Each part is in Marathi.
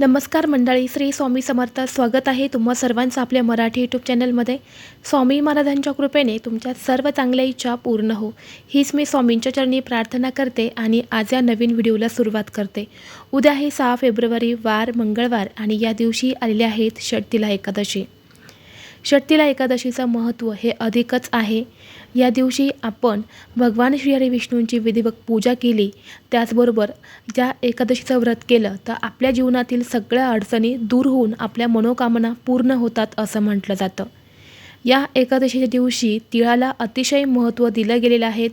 नमस्कार मंडळी श्री स्वामी समर्थ. स्वागत आहे तुम्हा सर्वांचं आपल्या मराठी यूट्यूब चॅनलमध्ये स्वामी महाराजांच्या कृपेने तुमच्या सर्व चांगल्या इच्छा पूर्ण हो. हीच मी स्वामींच्या चरणी प्रार्थना करते आणि आज या नवीन व्हिडिओला सुरुवात करते. उद्या आहे सहा फेब्रुवारी वार मंगळवार आणि या दिवशी आलेले आहेत षटतिला एकादशी. षटतिला एकादशीचं महत्त्व हे अधिकच आहे. या दिवशी आपण भगवान श्रीहरी विष्णूंची विधिवत पूजा केली. त्याचबरोबर ज्या एकादशीचं व्रत केलं तर आपल्या जीवनातील सगळ्या अडचणी दूर होऊन आपल्या मनोकामना पूर्ण होतात असं म्हटलं जातं. या एकादशीच्या दिवशी तिळाला अतिशय महत्त्व दिलं गेलेलं आहे.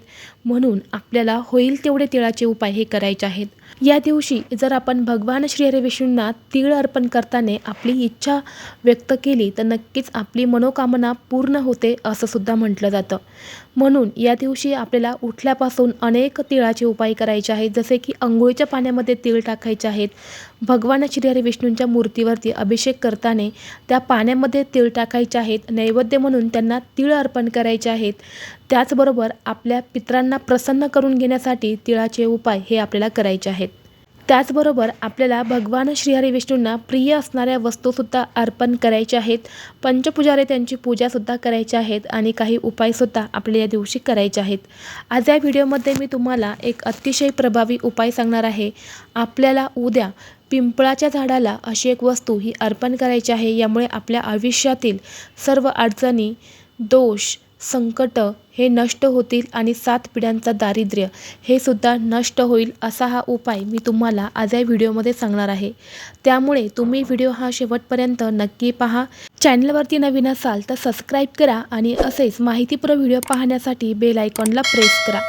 म्हणून आपल्याला होईल तेवढे तिळाचे उपाय हे करायचे आहेत. या दिवशी जर आपण भगवान श्रीहरी विष्णूंना तीळ अर्पण करताना आपली इच्छा व्यक्त केली तर नक्कीच आपली मनोकामना पूर्ण होते असं सुद्धा म्हटलं जातं. म्हणून या दिवशी आपल्याला उठल्यापासून अनेक तिळाचे उपाय करायचे आहेत जसे की अंघोळीच्या पाण्यामध्ये तीळ टाकायचे आहेत. भगवान श्रीहरी विष्णूंच्या मूर्तीवरती अभिषेक करताना त्या पाण्यामध्ये तीळ टाकायचे आहेत नैवेद्य म्हणून त्यांना तीळ अर्पण करायचे आहेत. त्याचबरोबर आपल्या पित्रांना प्रसन्न करून घेण्यासाठी तिळाचे उपाय हे आपल्याला करायचे आहेत. त्याचबरोबर आपल्याला भगवान श्रीहरी विष्णूंना प्रिय असणाऱ्या वस्तूसुद्धा अर्पण करायच्या आहेत. पंचपुजारे त्यांची पूजासुद्धा करायच्या आहेत आणि काही उपायसुद्धा आपल्या या दिवशी करायचे आहेत. आज या व्हिडिओमध्ये मी तुम्हाला एक अतिशय प्रभावी उपाय सांगणार आहे. आपल्याला उद्या पिंपळाच्या झाडाला अशी एक वस्तू ही अर्पण करायची आहे. यामुळे आपल्या आयुष्यातील सर्व अडचणी दोष संकट हे नष्ट होतील आणि सात पिढ्यांचा दारिद्र्य हे सुद्धा नष्ट होईल असा हा उपाय मी तुम्हाला आज या व्हिडिओमध्ये सांगणार आहे. त्यामुळे तुम्ही व्हिडिओ हा शेवटपर्यंत नक्की पहा. चॅनलवरती नवीन असाल तर सबस्क्राईब करा आणि असेच माहितीपूर्ण व्हिडिओ पाहण्यासाठी बेल आयकॉनला प्रेस करा.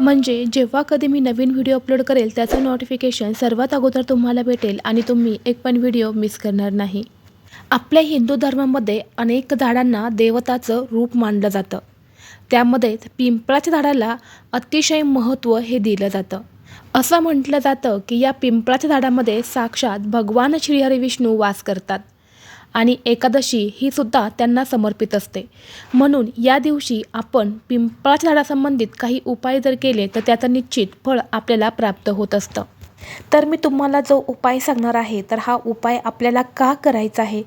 म्हणजे जेव्हा कधी मी नवीन व्हिडिओ अपलोड करेल त्याचं नोटिफिकेशन सर्वात अगोदर तुम्हाला भेटेल आणि तुम्ही एक पण व्हिडिओ मिस करणार नाही. आपल्या हिंदू धर्मामध्ये अनेक झाडांना देवताचं रूप मानलं जातं. त्यामध्ये पिंपळाच्या झाडाला अतिशय महत्त्व हे दिलं जातं. असं म्हटलं जातं की या पिंपळाच्या झाडामध्ये साक्षात भगवान श्रीहरी विष्णू वास करतात आणि एकादशी ही सुद्धा त्यांना समर्पित असते. म्हणून या दिवशी आपण पिंपळाच्या झाडासंबंधित काही उपाय जर केले तर त्याचं निश्चित फळ आपल्याला प्राप्त होत असतं. तर मी तुम्हाला जो उपाय सांगणार आहे तर हा उपाय आपल्याला का करायचा आहे?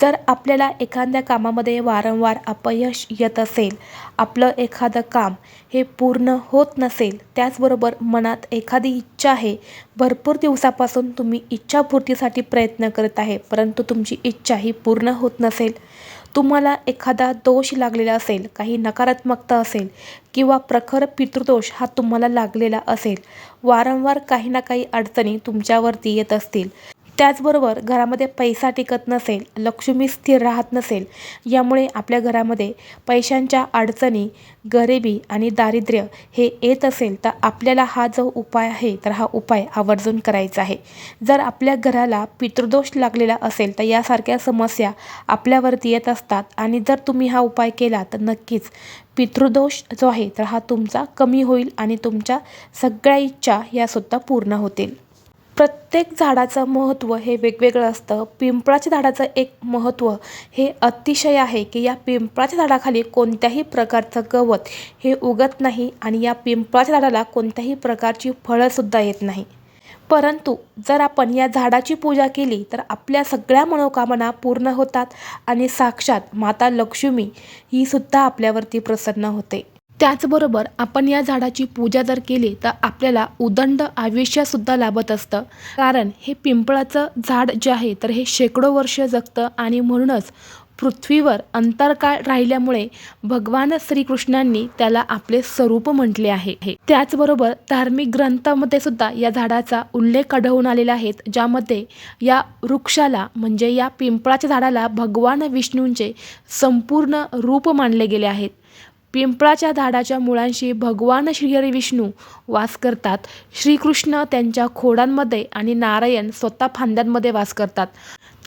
जर आपल्याला एखाद्या कामामध्ये वारंवार अपयश येत असेल आपलं एखादं काम हे पूर्ण होत नसेल त्याचबरोबर मनात एखादी इच्छा आहे भरपूर दिवसापासून तुम्ही इच्छापूर्तीसाठी प्रयत्न करत आहे परंतु तुमची इच्छा ही पूर्ण होत नसेल तुम्हाला एखादा दोष लागलेला असेल काही नकारात्मकता असेल किंवा प्रखर पितृदोष हा तुम्हाला लागलेला असेल वारंवार काही ना काही अडचणी तुमच्यावरती येत असतील. त्याचबरोबर घरामध्ये पैसा टिकत नसेल लक्ष्मी स्थिर राहत नसेल यामुळे आपल्या घरामध्ये पैशांच्या अडचणी गरिबी आणि दारिद्र्य हे येत असेल तर आपल्याला हा जो उपाय आहे तर हा उपाय आवर्जून करायचा आहे. जर आपल्या घराला पितृदोष लागलेला असेल तर यासारख्या समस्या आपल्यावरती येत असतात आणि जर तुम्ही हा उपाय केला तर नक्कीच पितृदोष जो आहे तर हा तुमचा कमी होईल आणि तुमच्या सगळ्या इच्छा यासुद्धा पूर्ण होतील. प्रत्येक झाडाचं महत्त्व हे वेगवेगळं असतं. पिंपळाच्या झाडाचं एक महत्त्व हे अतिशय आहे की या पिंपळाच्या झाडाखाली कोणत्याही प्रकारचं गवत हे उगत नाही आणि या पिंपळाच्या झाडाला कोणत्याही प्रकारची फळंसुद्धा येत नाही. परंतु जर आपण या झाडाची पूजा केली तर आपल्या सगळ्या मनोकामना पूर्ण होतात आणि साक्षात माता लक्ष्मी ही सुद्धा आपल्यावरती प्रसन्न होते. त्याचबरोबर आपण या झाडाची पूजा जर केली तर आपल्याला उदंड आयुष्यसुद्धा लाभत असतं. कारण हे पिंपळाचं झाड जे आहे तर हे शेकडो वर्ष जगतं आणि म्हणूनच पृथ्वीवर अंतरकाळ राहिल्यामुळे भगवान श्रीकृष्णांनी त्याला आपले स्वरूप म्हटले आहे. त्याचबरोबर धार्मिक ग्रंथामध्ये सुद्धा या झाडाचा उल्लेख आढळून आलेला आहे ज्यामध्ये या वृक्षाला म्हणजे या पिंपळाच्या झाडाला भगवान विष्णूंचे संपूर्ण रूप मानले गेले आहेत. पिंपळाच्या झाडाच्या मुळांशी भगवान श्रीहरी विष्णू वास करतात. श्रीकृष्ण त्यांच्या खोडांमध्ये आणि नारायण स्वतः फांद्यांमध्ये वास करतात.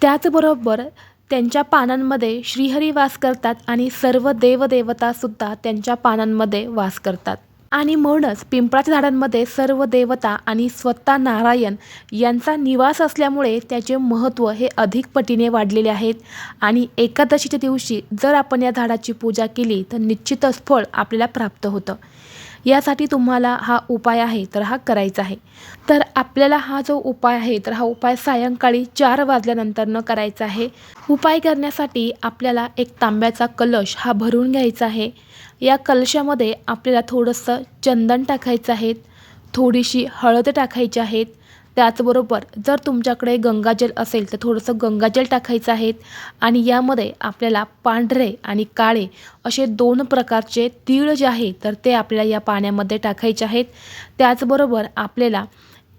त्याचबरोबर त्यांच्या पानांमध्ये श्रीहरी वास करतात आणि सर्व देवदेवतासुद्धा त्यांच्या पानांमध्ये वास करतात. आणि म्हणूनच पिंपळाच्या झाडांमध्ये सर्व देवता आणि स्वतः नारायण यांचा निवास असल्यामुळे त्याचे महत्त्व हे अधिक पटीने वाढलेले आहेत. आणि एकादशीच्या दिवशी जर आपण या झाडाची पूजा केली तर निश्चितच फळ आपल्याला प्राप्त होतं. यासाठी तुम्हाला हा उपाय आहे तर हा करायचा आहे. तर आपल्याला हा जो उपाय आहे तर हा उपाय सायंकाळी चार वाजल्यानंतरनं करायचा आहे. उपाय करण्यासाठी आपल्याला एक तांब्याचा कलश हा भरून घ्यायचा आहे. या कलशामध्ये आपल्याला थोडंसं चंदन टाकायचं आहे. थोडीशी हळद टाकायची आहेत त्याचबरोबर जर तुमच्याकडे गंगाजल असेल तर थोडंसं गंगाजल टाकायचं आहे आणि यामध्ये आपल्याला पांढरे आणि काळे असे दोन प्रकारचे तीळ जे आहे तर ते आपल्याला या पाण्यामध्ये टाकायचे आहेत. त्याचबरोबर आपल्याला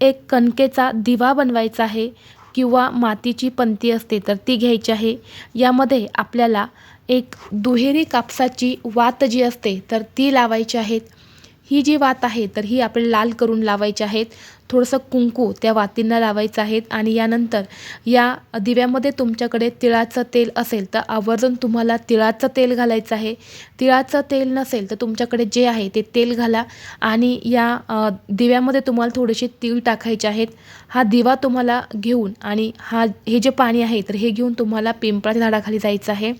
एक कणकेचा दिवा बनवायचा आहे किंवा मातीची पंती असते तर ती घ्यायची आहे. यामध्ये आपल्याला एक दुहेरी कापसाची वात जी असते तर ती लावायची आहेत ही जी वात आहे तर ही आपण लाल करून लावायची आहेत. थोडंसं कुंकू त्या वातींना लावायचं आहेत आणि यानंतर या दिव्यामध्ये तुमच्याकडे तिळाचं तेल असेल तर आवर्जून तुम्हाला तिळाचं तेल घालायचं आहे. तिळाचं तेल नसेल तर तुमच्याकडे जे आहे ते तेल घाला आणि या दिव्यामध्ये तुम्हाला थोडेसे तीळ टाकायचे आहेत. हा दिवा तुम्हाला घेऊन आणि हा हे जे पाणी आहे तर हे घेऊन तुम्हाला पिंपळाच्या झाडाखाली जायचं आहे.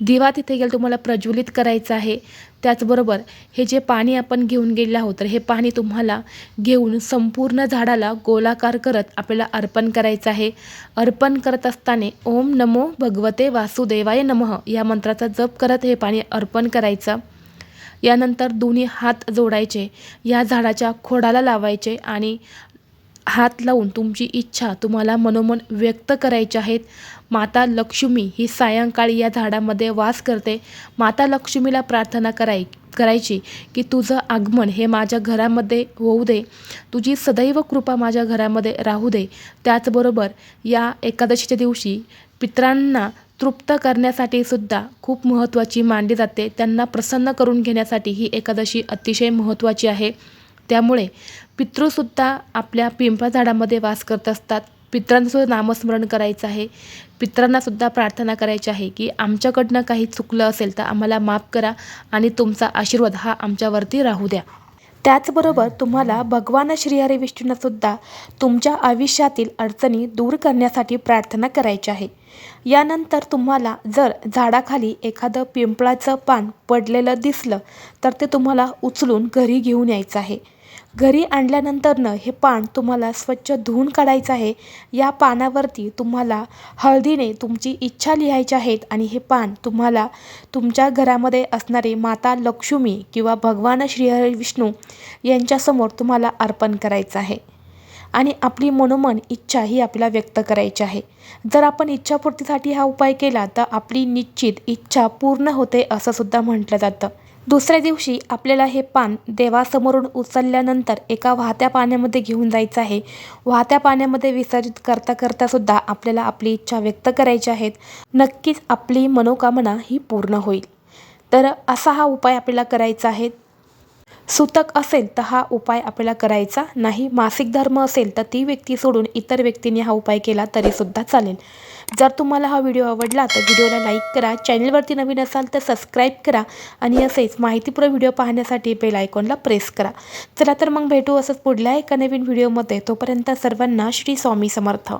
दिवा तिथे गेला तुम्हाला प्रज्वलित करायचं आहे. त्याचबरोबर हे जे पाणी आपण घेऊन गेलेलं आहोत तर हे पाणी तुम्हाला घेऊन संपूर्ण झाडाला गोलाकार करत आपल्याला अर्पण करायचं आहे. अर्पण करत असताना ओम नमो भगवते वासुदेवाय नमः या मंत्राचा जप करत हे पाणी अर्पण करायचं. यानंतर दोन्ही हात जोडायचे या झाडाच्या खोडाला लावायचे आणि हात लावून तुमची इच्छा तुम्हाला मनोमन व्यक्त करायची आहेत. माता लक्ष्मी ही सायंकाळी या झाडामध्ये वास करते. माता लक्ष्मीला प्रार्थना कराय करायची की तुझं आगमन हे माझ्या घरामध्ये होऊ दे. तुझी सदैव कृपा माझ्या घरामध्ये राहू दे. त्याचबरोबर या एकादशीच्या दिवशी पितरांना तृप्त करण्यासाठी सुद्धा खूप महत्त्वाची मानली जाते. त्यांना प्रसन्न करून घेण्यासाठी ही एकादशी अतिशय महत्त्वाची आहे. त्यामुळे पितृसुद्धा आपल्या पिंपळा झाडामध्ये वास करत असतात. पित्रांसुद्धा नामस्मरण करायचं आहे. पितरांनासुद्धा प्रार्थना करायची आहे की आमच्याकडनं काही चुकलं असेल तर आम्हाला माफ करा आणि तुमचा आशीर्वाद हा आमच्यावरती राहू द्या. त्याचबरोबर तुम्हाला भगवान श्रीहरी विष्णूंनासुद्धा तुमच्या आयुष्यातील अडचणी दूर करण्यासाठी प्रार्थना करायची आहे. यानंतर तुम्हाला जर झाडाखाली एखादं पिंपळाचं पान पडलेलं दिसलं तर ते तुम्हाला उचलून घरी घेऊन यायचं आहे. घरी आणल्यानंतरनं हे पान तुम्हाला स्वच्छ धुवून काढायचं आहे. या पानावरती तुम्हाला हळदीने तुमची इच्छा लिहायची आहेत आणि हे पान तुम्हाला तुमच्या घरामध्ये असणारे माता लक्ष्मी किंवा भगवान श्रीहरी विष्णू यांच्यासमोर तुम्हाला अर्पण करायचं आहे. आणि आपली मनोमन इच्छा ही आपल्याला व्यक्त करायची आहे. जर आपण इच्छापूर्तीसाठी हा उपाय केला तर आपली निश्चित इच्छा पूर्ण होते असं सुद्धा म्हटलं जातं. दुसऱ्या दिवशी आपल्याला हे पान देवासमोरून उचलल्यानंतर एका वाहत्या पाण्यामध्ये घेऊन जायचं आहे. वाहत्या पाण्यामध्ये विसर्जित करता करता सुद्धा आपल्याला आपली इच्छा व्यक्त करायची आहेत. नक्कीच आपली मनोकामना ही पूर्ण होईल. तर असा हा उपाय आपल्याला करायचा आहे. सुतक असेल तर हा उपाय आपल्याला करायचा. नाही मासिक धर्म असेल तर ती व्यक्ती सोडून इतर व्यक्तींनी हा उपाय केला तरीसुद्धा चालेल. जर तुम्हाला हा व्हिडिओ आवडला तर व्हिडिओला लाईक करा चॅनलवरती नवीन असाल तर सबस्क्राईब करा आणि असेच माहितीपूर्ण व्हिडिओ पाहण्यासाठी बेल आयकॉनला प्रेस करा. चला तर मग भेटू असंच पुढल्या एका नवीन व्हिडिओमध्ये. तोपर्यंत सर्वांना श्री स्वामी समर्थ.